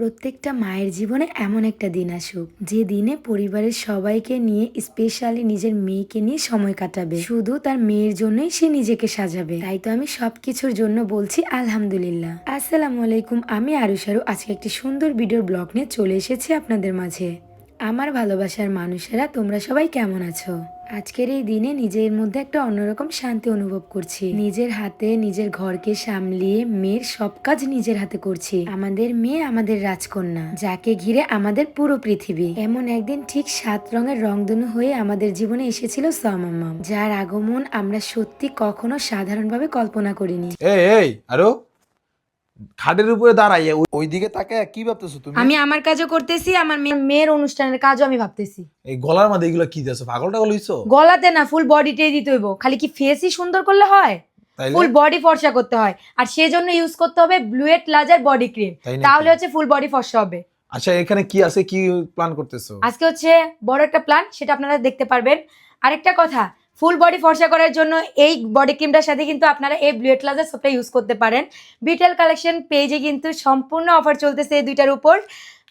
প্রত্যেকটা মায়ের জীবনে এমন একটা দিন আসুক, যে দিনে পরিবারের সবাইকে নিয়ে স্পেশালি নিজের মেয়েকে নিয়ে সময় কাটাবে। শুধু তার মেয়ের জন্যই সে নিজেকে সাজাবে। তাই তো আমি সবকিছুর জন্য বলছি আলহামদুলিল্লাহ। আসসালামু আলাইকুম, আমি আরুষারু আজকে একটি সুন্দর ভিডিওর ব্লগ নিয়ে চলে এসেছি আপনাদের মাঝে। আমার ভালোবাসার মানুষেরা, তোমরা সবাই কেমন আছো? আজকের এই দিনে নিজের মধ্যে একটা অন্যরকম শান্তি অনুভব করছি। নিজের হাতে, নিজের ঘরকে সামলিয়ে মেয়ের সব কাজ নিজের হাতে করছি। আমাদের মেয়ে আমাদের রাজকন্যা, যাকে ঘিরে আমাদের পুরো পৃথিবী। এমন একদিন ঠিক সাত রঙের রংধনু হয়ে আমাদের জীবনে এসেছিল সামাম্মাম যার আগমন আমরা সত্যি কখনো সাধারণভাবে কল্পনা করিনি। এই, আরও! খাটের উপরে দাঁড়াইয়া ওই- ওইদিকে তাকে কি ভাবতেছো তুমি? আমি আমার কাজও করতেছি আমার মেয়ের অনুষ্ঠানের কাজও আমি ভাবতেছি। এই গলার মধ্যে এগুলো কি দিয়েছ? পাগল টাগল হইছো গলাতে না ফুল বডিটাই দিতে হইব। খালি কি ফেসই সুন্দর করলে হয়? ফুল বডি ফর্সা করতে হয়। আর সেজন্য ইউজ করতে হবে ব্লুয়েট লাজার বডি ক্রিম তাহলে হচ্ছে ফুল বডি ফর্সা হবে। আচ্ছা এখানে কি আছে? কি প্ল্যান করতেছো? আজকে হচ্ছে বড় একটা প্ল্যান সেটা আপনারা দেখতে পারবেন। আরেকটা কথা ফুল বডি ফর্সা করার জন্য এই বডি ক্রিমটার সাথে কিন্তু আপনারা এই ব্লুয়েট লাজার সোপটা ইউজ করতে পারেন। বিটেল কালেকশন পেজে কিন্তু সম্পূর্ণ অফার চলতেছে এই দুইটার উপর।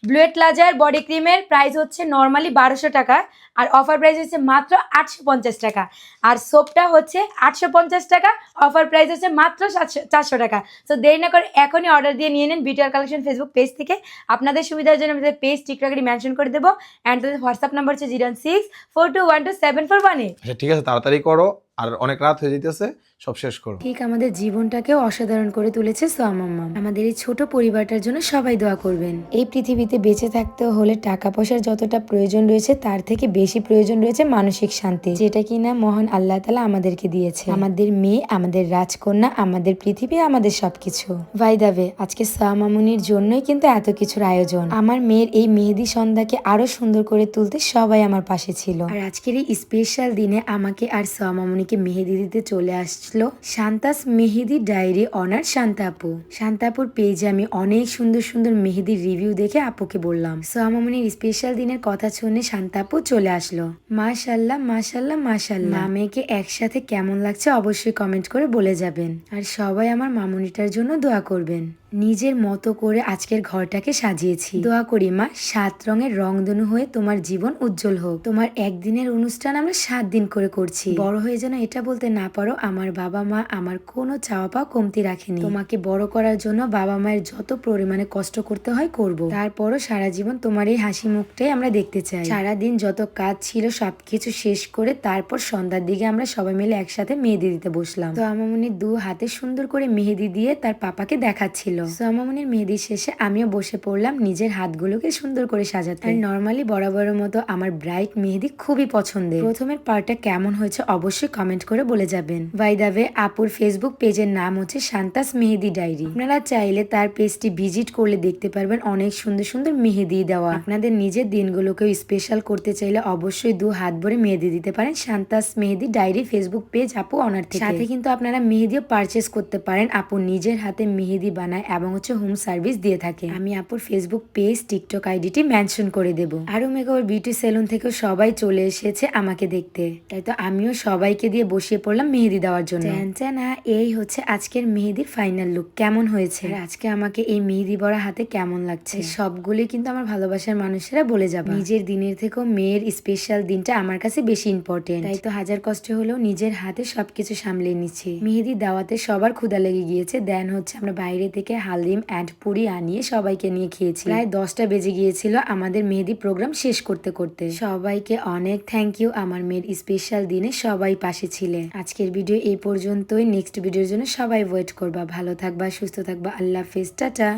ব্লুয়েট লাজার বডি ক্রিমের প্রাইস হচ্ছে নর্মালি বারোশো টাকা, আর অফার প্রাইস হচ্ছে মাত্র আটশো পঞ্চাশ টাকা। আর সোপটা হচ্ছে আটশো পঞ্চাশ টাকা অফার প্রাইস হচ্ছে মাত্র সাতশো চারশো টাকা। সো দেরি না করে এখনই অর্ডার দিয়ে নিয়ে নিন বিটার কালেকশন ফেসবুক পেজ থেকে। আপনাদের সুবিধার জন্য আমাদের পেজ টিকটকেরই মেনশন করে দেবো। অ্যান্ড তাদের হোয়াটসঅ্যাপ নাম্বার হচ্ছে zero six four two one two seven four one ঠিক আছে, তাড়াতাড়ি করো। আর অনেক রাত হয়ে যেতেছে সব শেষ করো। ঠিক আমাদের জীবনটাকেও অসাধারণ করে তুলেছে সোয়ামাম্মাম আমাদের এই ছোট পরিবারটার জন্য সবাই দোয়া করবেন। এই পৃথিবীতে বেঁচে থাকতে হলে টাকা পয়সার যতটা প্রয়োজন রয়েছে, তার থেকে বেশি প্রয়োজন রয়েছে মানসিক শান্তি, যেটা কিনা মহান আল্লাহ তালা আমাদেরকে দিয়েছে। আমাদের মেয়ে, আমাদের রাজকন্যা, আমাদের পৃথিবী, আমাদের সবকিছু। ভাইদাবে আজকে সোয়ামামুনির জন্যই কিন্তু এত কিছুর আয়োজন। আমার মেয়ের এই মেহেদি সন্ধ্যাকে আরও সুন্দর করে তুলতে সবাই আমার পাশে ছিল। আর আজকের এই স্পেশাল দিনে আমাকে আর সোয়ামামুনিকে মেহেদি দিতে চলে আসলো শান্তাস মেহেদি ডায়েরি অনার শান্তাপু শান্তাপুর পেজে আমি অনেক সুন্দর সুন্দর মেহেদির রিভিউ দেখে আপুকে বললাম। সোয়ামামুনির স্পেশাল দিনের কথা শুনে শান্তা আপু চলে আসলো। মাশাল্লাহ মাশাল্লাহ মাশাল্লাহ। মেয়েকে একসাথে কেমন লাগছে অবশ্যই কমেন্ট করে বলে যাবেন। আর সবাই আমার মামুনিটার জন্য দোয়া করবেন। নিজের মতো করে আজকের ঘরটাকে সাজিয়েছি। দোয়া করি মা, সাত রঙের রং রংধনু হয়ে তোমার জীবন উজ্জ্বল হোক। তোমার একদিনের অনুষ্ঠান আমরা সাত দিন করে করছি। বড় হয়ে যেন এটা বলতে না পারো, আমার বাবা মা আমার কোনো চাওয়া পাওয়া কমতি রাখেনি। তোমাকে বড় করার জন্য বাবা মায়ের যত পরিমাণে কষ্ট করতে হয় করব। তারপরও সারা জীবন তোমার এই হাসি মুখটাই আমরা দেখতে চাই। সারাদিন যত কাজ ছিল সবকিছু শেষ করে তারপর সন্ধ্যার দিকে আমরা সবাই মিলে একসাথে মেহেদি দিতে বসলাম। তো আমামনির দু হাতে সুন্দর করে মেহেদি দিয়ে তার পাপাকে দেখাচ্ছিল। তো আমামনির মেহেদি শেষে আমিও বসে পড়লাম নিজের হাতগুলোকে সুন্দর করে সাজাতে। আর নর্মালি বরাবরের মতো আমার ব্রাইট মেহেদি খুবই পছন্দের। প্রথমের পার্টটা কেমন হয়েছে অবশ্যই কমেন্ট করে বলে যাবেন। বাই দা ওয়ে আপুর ফেসবুক পেজের নাম হচ্ছে শান্তাস মেহেদি ডায়েরি। আপনারা চাইলে তার পেজটি ভিজিট করলে দেখতে পারবেন অনেক সুন্দর সুন্দর মেহেদি দেওয়া। আপনাদের নিজের দিনগুলোকেও স্পেশাল করতে চাইলে অবশ্যই দু হাত ভরে মেহেদি দিতে পারেন Shanta's Mehedi diary Facebook page আপু অনার থেকে। সাথে কিন্তু আপনারা মেহেদিও পারচেস করতে পারেন। আপু নিজের হাতে মেহেদি বানায় এবং হচ্ছে হোম সার্ভিস দিয়ে থাকে। আমি আপুর ফেসবুক পেজ টিকটক আইডিটি মেনশন করে দেব। আরও মেগাওয়ার বিউটি সেলুন থেকেও সবাই চলে এসেছে আমাকে দেখতে। তাই তো আমিও সবাইকে দিয়ে বসিয়ে পড়লাম মেহেদি দেওয়ার জন্য। না এই হচ্ছে আজকের মেহেদির ফাইনাল লুক কেমন হয়েছে? আজকে আমাকে এই মেহেদি বড়া হাতে কেমন লাগছে? সবগুলি কিন্তু আমার ভালোবাসার মানুষেরা বলে যাবে। নিজের দিনের থেকেও মেয়ের স্পেশাল দিনটা আমার কাছে বেশি ইম্পর্টেন্ট তাই তো হাজার কষ্ট হলেও নিজের হাতে সবকিছু সামলে নিচ্ছি। মেহেদি দাওয়াতে সবার ক্ষুদা লেগে গিয়েছে। দেন হচ্ছে আমরা বাইরে থেকে হালদিম অ্যান্ড পুরি আনিয়ে সবাইকে নিয়ে খেয়েছি। প্রায় দশটা বেজে গিয়েছিল আমাদের মেহেদি প্রোগ্রাম শেষ করতে করতে। সবাইকে অনেক থ্যাংক ইউ আমার মেয়ের স্পেশাল দিনে সবাই পাশে ছিলেন আজকের ভিডিও এই পর্যন্তই। নেক্সট ভিডিওর জন্য সবাই ওয়েট করবা। ভালো থাকবা, সুস্থ থাকবা। আল্লাহ হাফেজ। টাটা।